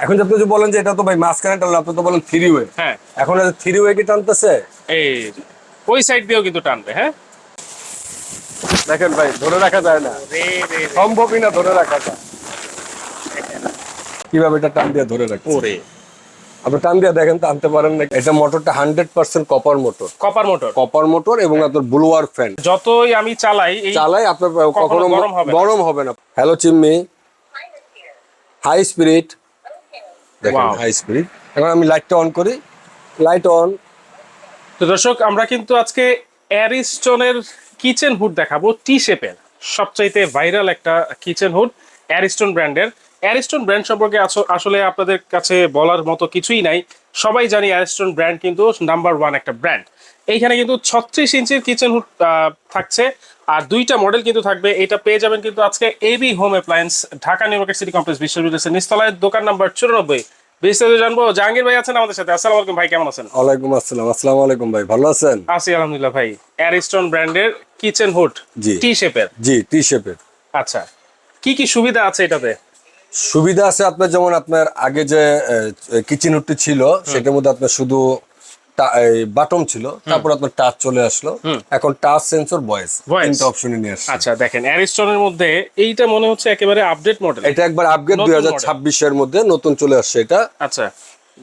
এখন যে আপনি যে বলেন যে এটা তো ভাই মাঝখানে টানলে আপনি তো বলেন থ্রি ওয়ে হ্যাঁ। এখন থ্রি ওয়ে কি টানতেছে? এই ওই সাইড দিয়েও কিন্তু টানবে হ্যাঁ? দেখেন ভাই ধরে রাখা যায় না। রে রে রে। সম্ভবই না ধরে রাখা যায়। কীভাবে এটা টান দিয়ে ধরে রাখছে? ওরে। আপনি টান দিয়ে দেখেন টানতে পারেন না এটা মোটরটা hundred percent copper motor copper motor copper motor এবং আপনার ব্লুয়ার ফ্যান যতই আমি চালাই চালাই আপনার কখনো গরম হবে না। হ্যালো চিম্মি হাই স্পিরিট দেখেন হাই স্পিড এখন আমি লাইটটা অন করি। লাইট অন তো দর্শক আমরা কিন্তু আজকে অ্যারিস্টনের কিচেন হুড দেখাবো টি শেপের সবচাইতে ভাইরাল একটা কিচেন হুড অ্যারিস্টন ব্র্যান্ডের। অ্যারিস্টন ব্র্যান্ড সম্পর্কে আস- আসলে আপনাদের কাছে বলার মতো কিছুই নাই। সবাই জানি অ্যারিস্টন ব্র্যান্ড কিন্তু নাম্বার ওয়ান একটা ব্র্যান্ড। এইখানে কিন্তু ছত্রিশ ইঞ্চির কিচেন হুড থাকছে। আর দুইটা মডেল কিন্তু থাকবে। এটা পেয়ে যাবেন কিন্তু আজকে AB home appliance Dhaka new market city complex বিশ্ববিদ্যালয়ের নিস্তলায় দোকান নাম্বার চুরানব্বই। বিস্তারিত জানব। জাহাঙ্গীর ভাই আছেন আমাদের সাথে। আসসালামু আলাইকুম ভাই কেমন আছেন? ওয়ালাইকুম আসসালাম। আসসালামু আলাইকুম ভাই ভালো আছেন? আছি আলহামদুলিল্লাহ ভাই। অ্যারিস্টন ব্র্যান্ডের কিচেন হুড জি। টি শেপের জি টি শেপের আচ্ছা। কি কি সুবিধা আছে এটাতে? সুবিধা আছে আপনার যেমন আপনার আগে যে কিচেন হুডটি ছিল সেটার মধ্যে আপনার শুধু বাটন ছিল তারপর আপনার টাচ চলে আসলো। এখন টাচ সেন্সর ভয়েস। তিনটা অপশনে নিয়ে আসছে। আচ্ছা দেখেন অ্যারিস্টনের মধ্যে এইটা মনে হচ্ছে একেবারে আপডেট মডেল এটা একবার আপগ্রেড নতুন দুই হাজার ছাব্বিশের মধ্যে নতুন চলে আসছে এটা। আচ্ছা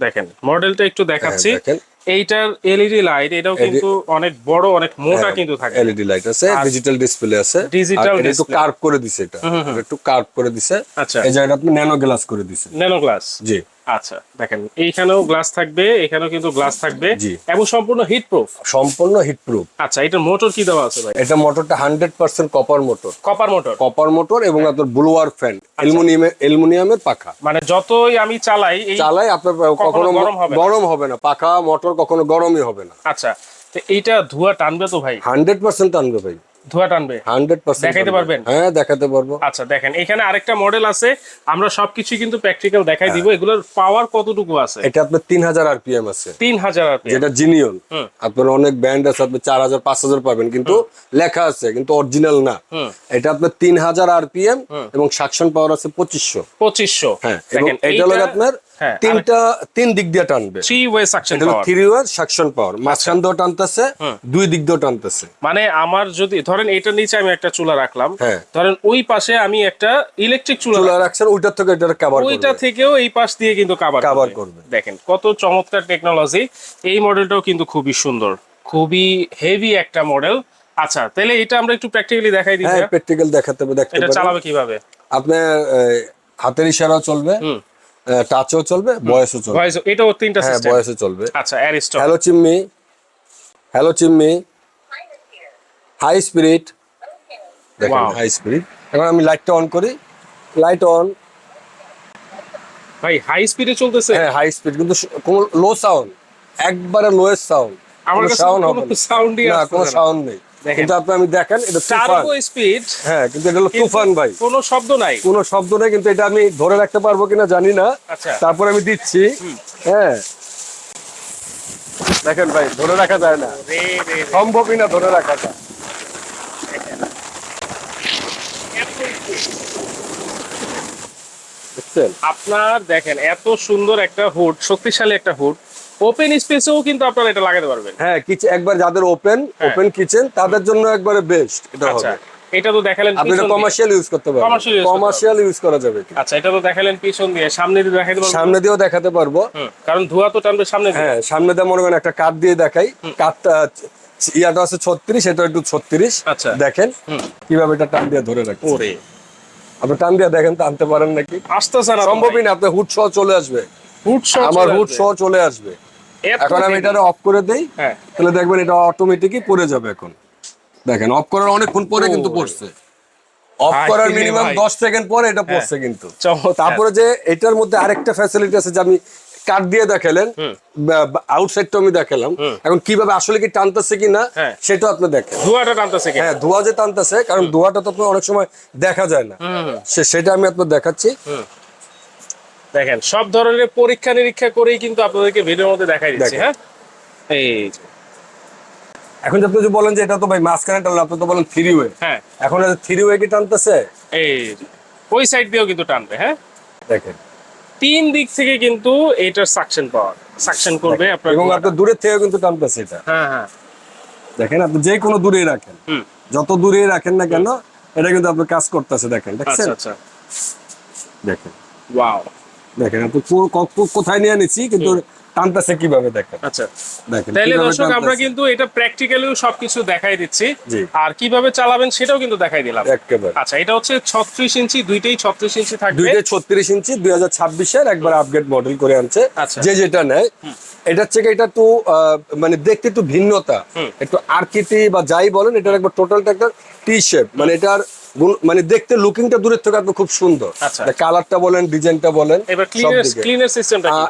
দেখেন মডেলটা একটু দেখাচ্ছি। হ্যাঁ, দেখেন। এইটার এলইডি লাইট এটাও কিন্তু অনেক বড় অনেক মোটা কিন্তু থাকে। এলইডি লাইট আছে ডিজিটাল ডিসপ্লে আছে। ডিজিটাল একটু কার্ভ করে দিছে এটা। একটু কার্ভ করে দিছে। আচ্ছা। এই জায়গাটা আপনি ন্যানো গ্লাস করে দিছে ন্যানো গ্লাস জি। আচ্ছা দেখেন এইখানেও গ্লাস থাকবে এখানেও কিন্তু গ্লাস থাকবে এবং সম্পূর্ণ হিট প্রুফ সম্পূর্ণ হিট প্রুফ আচ্ছা এটার মোটর কি দেওয়া আছে ভাই? এটা মোটরটা hundred percent copper motor copper motor copper motor এবং হ্যাঁ। আপনার ব্লুয়ার ফ্যান। অ্যালুমিনিয়ামের অ্যালুমিনিয়ামের পাখা। মানে যতই আমি চালাই চালাই আপনার কখনো গরম হবে না। পাখা মোটর কখনো গরমই হবে না। আচ্ছা তো এইটা ধোঁয়া টানবে তো ভাই? হান্ড্রেড পার্সেন্ট টানবে ভাই। ধোঁয়া টানবে? হান্ড্রেড পার্সেন্ট দেখাইতে পারবেন? হ্যাঁ দেখাতে পারব। আচ্ছা দেখেন এখানে আরেকটা মডেল আছে। আমরা সবকিছু কিন্তু প্র্যাকটিক্যাল দেখাই দিব। এগুলোর পাওয়ার কতটুকু আছে? এটা আপনার তিন হাজার আরপিএম আছে। তিন হাজার যেটা জিনিয়ন আপনার অনেক ব্যান্ড আছে আপনি চার হাজার পাঁচ হাজার পাবেন। কিন্তু লেখা আছে কিন্তু অরিজিনাল না। এটা আপনার তিন হাজার আরপিএম এবং সাকশন পাওয়ার আছে পঁচিশশো। পঁচিশশো। হ্যাঁ এবং এটা হলো আপনার হ্যাঁ, তিনটা তিন দিক দিয়ে টানবে। Three way suction power three way suction power মাঝখান দিয়েও টানতেছে দুই দিক দিয়েও টানতেছে। মানে আমার যদি ধরেন এটার নিচে আমি একটা চুলা রাখলাম হ্যাঁ। ধরেন ওই পাশে আমি একটা ইলেকট্রিক চুলা চুলা রাখছেন ওইটার থেকে এটা কাভার ওইটা থেকেও এই পাশ দিয়ে কিন্তু কাভার করবে। দেখেন কত চমৎকার টেকনোলজি এই মডেলটাও কিন্তু খুবই সুন্দর। খুবই হেভি একটা মডেল আচ্ছা তাহলে এটা আমরা একটু প্র্যাকটিক্যালি দেখাই দিই হ্যাঁ প্র্যাকটিক্যাল দেখাতে হবে দেখতে এটা চালাবে কীভাবে? আপনার হাতের ইশারাও চলবে। টাচও চলবে বয়সও চলবে। ভয়েস এটাও তিনটা হ্যাঁ বয়সও চলবে। আচ্ছা Ariston hello chimney hello chimney high spirit দেখেন. হাই স্পিরিট এখন আমি লাইটটা অন করি। লাইট অন ভাই হাই স্পিডে চলতেছে। হ্যাঁ হাই স্পিড কিন্তু কোনো লো সাউন্ড একবারে লোয়েস্ট সাউন্ড আমার কাছে সাউন্ড হবে কোনো সাউন্ডই না কোনো সাউন্ড নেই। কিন্তু আপনি আমি দেখেন এটা টার্বো স্পিড হ্যাঁ কিন্তু এটা হলো তুফান ভাই। কোনো শব্দ নাই। কোনো শব্দ নেই কিন্তু এটা আমি ধরে রাখতে পারব কিনা জানি না। আচ্ছা। তারপর আমি দিচ্ছি। হ্যাঁ। দেখেন ভাই ধরে রাখা যায় না। সম্ভবই না ধরে রাখা যায়? আপনার দেখেন এত সুন্দর একটা হুড শক্তিশালী একটা হুড। ওপেন স্পেসেও কিন্তু আপনারা এটা লাগাতে পারবেন। হ্যাঁ কিচেন একবার যাদের ওপেন। ওপেন কিচেন তাদের জন্য একবারে বেস্ট এটা আচ্ছা হবে। এটা তো দেখালেন আপনি। কমার্শিয়াল ইউজ করতে পারবেন। কমার্শিয়াল ইউজ করা যাবে। আচ্ছা এটা তো দেখালেন পিছন দিয়ে। সামনে দিয়ে দেখাইতে পারবেন সামনে দিয়েও দেখাতে পারব। কারণ ধোয়া তো টানবে সামনে দিয়ে। হ্যাঁ সামনে দিয়ে মনে করেন একটা কাঠ দিয়ে দেখাই। কাঠটা ইয়াটা আছে ছত্রিশ এটা একটু ছত্রিশ। আচ্ছা। দেখেন কীভাবে এটা টান দিয়ে ধরে রাখছে। ওরে। আপনি টান দিয়ে দেখেন টানতে পারেন নাকি? আসতেছে না সম্ভবই না আপনার হুড সহ চলে আসবে। হুড শট আমার হুড সহ চলে আসবে। এখন আমি এটা অফ করে দেই হ্যাঁ। তাহলে দেখবেন এটা অটোমেটিকই পড়ে যাবে এখন। দেখেন অফ করার অনেকক্ষণ পরে কিন্তু পড়ছে। অফ করার মিনিমাম ভাই। দশ সেকেন্ড পরে এটা পড়ছে কিন্তু। তারপরে যে এটার মধ্যে আরেকটা ফ্যাসিলিটি আছে যে আমি কাট দিয়ে দেখালেন আউটসাইডটা আমি দেখালাম। এখন কীভাবে আসলে কি টানতেছে কি না হ্যাঁ। সেটা আপনি দেখেন। ধোয়াটা টানতেছে কি? হ্যাঁ ধোয়া যে টানতেছে কারণ ধোয়াটা তো আপনার অনেক সময় দেখা যায় না। সেটা আমি আপনার দেখাচ্ছি। দেখেন সব ধরনের পরীক্ষা নিরীক্ষা করেই কিন্তু আপনাদেরকে ভিডিওর মধ্যে দেখাই দিচ্ছি হ্যাঁ? এই এখন আপনি যে বলেন যে এটা তো ভাই মাঝখানে টানলে আপনি তো বলেন থ্রি ওয়ে হ্যাঁ। এখন থ্রি ওয়ে কি টানতেছে? এই ওই সাইড দিয়েও কিন্তু টানবে হ্যাঁ? দেখেন। তিন দিক থেকে কিন্তু এটার সাকশন পাওয়ার সাকশন করবে আপনার এবং। আপনার দূরের থেকে কিন্তু টানতেছে এটা। হ্যাঁ হ্যাঁ। দেখেন আপনি যে কোনো দূরেই রাখেন। যত দূরেই রাখেন না কেন এটা কিন্তু আপনার কাজ করতেছে দেখেন আচ্ছা দেখছেন? আচ্ছা। দেখেন। ওয়াও দেখেন আপনি কোথায় নিয়ে নিচ্ছি কিন্তু টানতেছে কীভাবে দেখেন? আচ্ছা। দেখেন তাহলে দর্শক আমরা কিন্তু এটা প্র্যাকটিক্যালিও সবকিছু দেখাই দিচ্ছি। আর কীভাবে চালাবেন সেটাও কিন্তু দেখাই দিলাম। একেবারে। আচ্ছা এটা হচ্ছে ছত্রিশ ইঞ্চি দুইটাই ছত্রিশ ইঞ্চি থাকবে। দুইটা ছত্রিশ ইঞ্চি দুই হাজার ছাব্বিশের একবার আপগ্রেড মডেল করে আনছে। আচ্ছা। যে যেটা নেয়। এটার থেকে এটা একটু মানে দেখতে একটু ভিন্নতা। একটু আর্কিটি বা যাই বলেন এটার একবার টোটালটা একটা টি শেপ মানে এটার মানে দেখতে লুকিংটা দূরের থেকে আপনি খুব সুন্দর। আচ্ছা। কালারটা বলেন ডিজাইনটা বলেন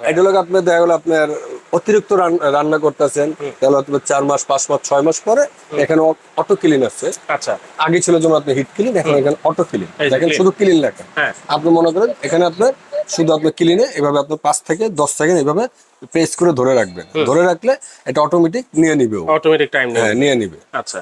এটা হলো আপনার দেখা গেল আপনার অতিরিক্ত রান্না করতেছেন। তাহলে আপনার চার মাস পাঁচ মাস ছয় মাস পরে এখানে অটো ক্লিন আছে। আচ্ছা। আগে ছিল যেমন আপনি হিট ক্লিন এখন এখানে অটো ক্লিন দেখেন শুধু ক্লিন লেখা। হ্যাঁ। আপনি মনে করেন এখানে আপনার শুধু আপনার ক্লিনে এভাবে আপনার পাঁচ থেকে দশ সেকেন্ড এভাবে প্রেস করে ধরে রাখবেন। ধরে রাখলে এটা অটোমেটিক নিয়ে নিবে অটোমেটিক টাইম হ্যাঁ নিয়ে নিবে। আচ্ছা।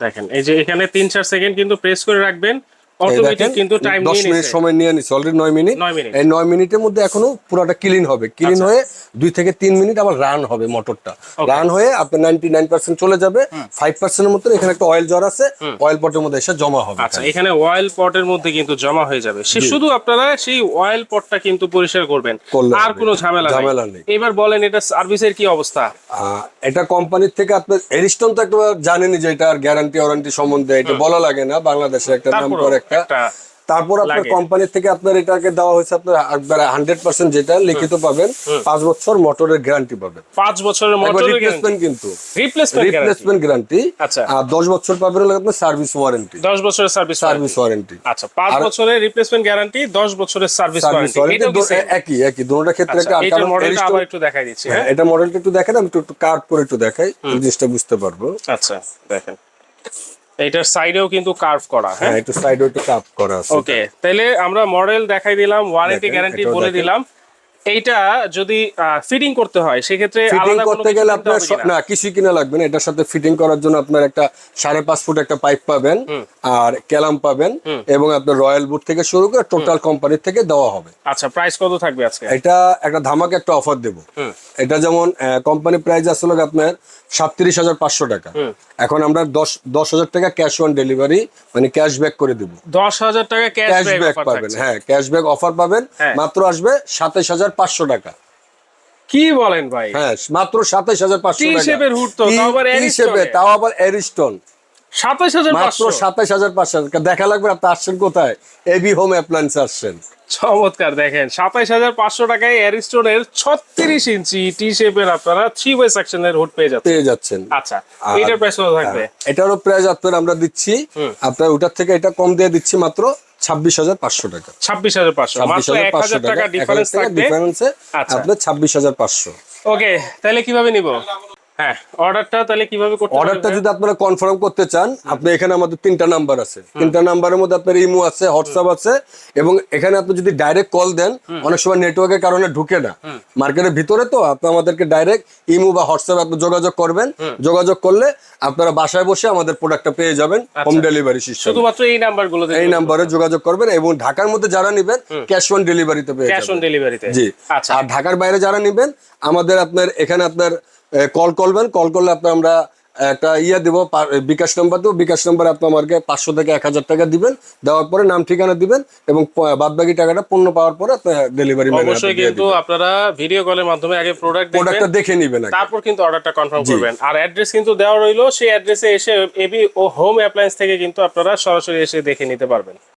দেখেন এই যে এখানে তিন চার সেকেন্ড কিন্তু প্রেস করে রাখবেন। অটোমেটিক কিন্তু টাইম দশ নিয়ে মিনিট সময় নিয়ে নিচ্ছে অলরেডি নয় মিনিট। এই নয় মিনিটের মধ্যে এখনও পুরোটা ক্লিন হবে। ক্লিন আচ্ছা। হয়ে দুই থেকে তিন মিনিট আবার রান হবে মোটরটা রান হয়ে আপনার নাইনটি নাইন চলে যাবে। ফাইভ পার্সেন্টের মতো এখানে একটা অয়েল জ্বর আছে। অয়েল পটের মধ্যে এসে জমা হবে আচ্ছা এখানে। অয়েল পটের মধ্যে কিন্তু জমা হয়ে যাবে। সে শুধু আপনারা সেই অয়েল পটটা কিন্তু পরিষ্কার করবেন। আর। কোনো ঝামেলা ঝামেলা নেই। নেই। এবার বলেন এটা সার্ভিসের কি অবস্থা? এটা কোম্পানির থেকে আপনার এরিস্টন তো একটা জানেনি যে এটার গ্যারান্টি ওয়ারেন্টি সম্বন্ধে এটা বলা লাগে না। বাংলাদেশে একটা নাম করে একটা একটা তারপর আপনার লাগে। কোম্পানির থেকে আপনার এটাকে দেওয়া হয়েছে আপনার একবার হান্ড্রেড পার্সেন্ট যেটা লিখিত পাবেন পাঁচ বছর মোটরের গ্যারান্টি পাবেন। পাঁচ বছরের মোটরের রিপ্লেসমেন্ট কিন্তু। রিপ্লেসমেন্ট গ্যারান্টি আচ্ছা। আর দশ বছর পাবেন আপনার সার্ভিস ওয়ারেন্টি দশ বছরের সার্ভিস সার্ভিস ওয়ারেন্টি আচ্ছা পাঁচ বছরের রিপ্লেসমেন্ট গ্যারান্টি দশ বছরের সার্ভিস ওয়ারেন্টি? একই একই দুটোটা ক্ষেত্রে আচ্ছা, একটা মডেলটা আবার একটু দেখাই দিচ্ছি হ্যাঁ হ্যাঁ? এটা মডেলটা একটু দেখেন আমি একটু একটু কার্ড করে একটু দেখাই জিনিসটা বুঝতে পারব। আচ্ছা দেখেন। এইটার সাইডেও কিন্তু কার্ভ করা হ্যাঁ? হ্যাঁ একটু সাইডে একটু কার্ভ করা আছে। ওকে তাহলে আমরা মডেল দেখাই দিলাম ওয়ারেন্টি গ্যারান্টি বলে দিলাম। এইটা যদি ফিটিং করতে হয় সেক্ষেত্রে ফিটিং করতে গেলে আপনার? না কিছুই কিনা লাগবে না। এটার সাথে ফিটিং করার জন্য আপনার একটা সাড়ে পাঁচ ফুট একটা পাইপ পাবেন আর ক্যালাম পাবেন এবং আপনার রয়্যাল বুট থেকে শুরু করে টোটাল কোম্পানির থেকে দেওয়া হবে। আচ্ছা প্রাইস কত থাকবে আজকে? এটা একটা ধামাকে একটা অফার দেব। এটা যেমন কোম্পানি প্রাইস আসলে আপনার সাতত্রিশ হাজার পাঁচশো টাকা। এখন আমরা দশ দশ হাজার টাকা ক্যাশ অন ডেলিভারি মানে ক্যাশব্যাক করে দেবো। দশ হাজার টাকা ক্যাশব্যাক পাবেন হ্যাঁ ক্যাশব্যাক অফার পাবেন। মাত্র আসবে সাতাইশ হাজার পাঁচশো টাকা। কি বলেন ভাই? হ্যাঁ মাত্র সাতাইশ হাজার পাঁচশো শেপের তো, তাও আবার টি শেপে, তাও আবার এরিস্টন সাতাশ হাজার মাত্র সাতাইশ হাজার পাঁচশো টাকা। দেখা লাগবে আপনি আসছেন কোথায়? এবি হোম অ্যাপ্লায়েন্স আসছেন। চমৎকার দেখেন সাতাইশ হাজার পাঁচশো টাকায় অ্যারিস্টোনের ছত্রিশ ইঞ্চি টি শেপের আপনারা থ্রি ওয়ে সেকশনের হুড পেয়ে যাচ্ছেন। পেয়ে যাচ্ছেন। আচ্ছা প্রাইস থাকবে? এটারও প্রাইস আপনার আমরা দিচ্ছি আপনার ওটার থেকে এটা কম দিয়ে দিচ্ছি মাত্র ছাব্বিশ হাজার পাঁচশো টাকা। ছাব্বিশ হাজার পাঁচশো। ছাব্বিশ হাজার পাঁচশো টাকা ডিফারেন্স ডিফারেন্সে আচ্ছা। আপনার ছাব্বিশ হাজার পাঁচশো। ওকে তাহলে কীভাবে নিব? হ্যাঁ অর্ডারটা তাহলে কীভাবে করতে অর্ডারটা যদি আপনারা কনফার্ম করতে চান আপনি এখানে আমাদের তিনটা নাম্বার আছে। তিনটা নাম্বারের মধ্যে আপনার ইমো আছে হোয়াটসঅ্যাপ আছে এবং এখানে আপনি যদি ডাইরেক্ট কল দেন অনেক সময় নেটওয়ার্কের কারণে ঢুকে না। মার্কেটের ভিতরে তো আপনি আমাদেরকে ডাইরেক্ট ইমো বা হোয়াটসঅ্যাপ আপনি যোগাযোগ করবেন। যোগাযোগ করলে আপনারা বাসায় বসে আমাদের প্রোডাক্টটা পেয়ে যাবেন হোম ডেলিভারি সিস্টেম শুধুমাত্র এই নাম্বারগুলো এই নাম্বারে যোগাযোগ করবেন এবং ঢাকার মধ্যে যারা নেবেন ক্যাশ অন ডেলিভারিতে পেয়ে ক্যাশ অন ডেলিভারিতে জি। আচ্ছা। আর ঢাকার বাইরে যারা নেবেন আমাদের আপনার এখানে আপনার কল করবেন কল করলে আপনার আমরা একটা ইয়া দেবো বিকাশ নাম্বার দেবো বিকাশ নাম্বার আপনি আমাকে পাঁচশো থেকে এক হাজার টাকা দিবেন দেওয়ার পরে নাম ঠিকানা দিবেন এবং বাদ বাকি টাকাটা পণ্য পাওয়ার পরে আপনার ডেলিভারি অবশ্যই কিন্তু আপনারা ভিডিও কলের মাধ্যমে আগে প্রোডাক্ট প্রোডাক্টটা দেখে নিবেন। তারপর কিন্তু অর্ডারটা কনফার্ম করবেন। আর অ্যাড্রেস কিন্তু দেওয়া রইল সেই অ্যাড্রেসে এসে এবি ও হোম অ্যাপ্লায়েন্স থেকে কিন্তু আপনারা সরাসরি এসে দেখে নিতে পারবেন।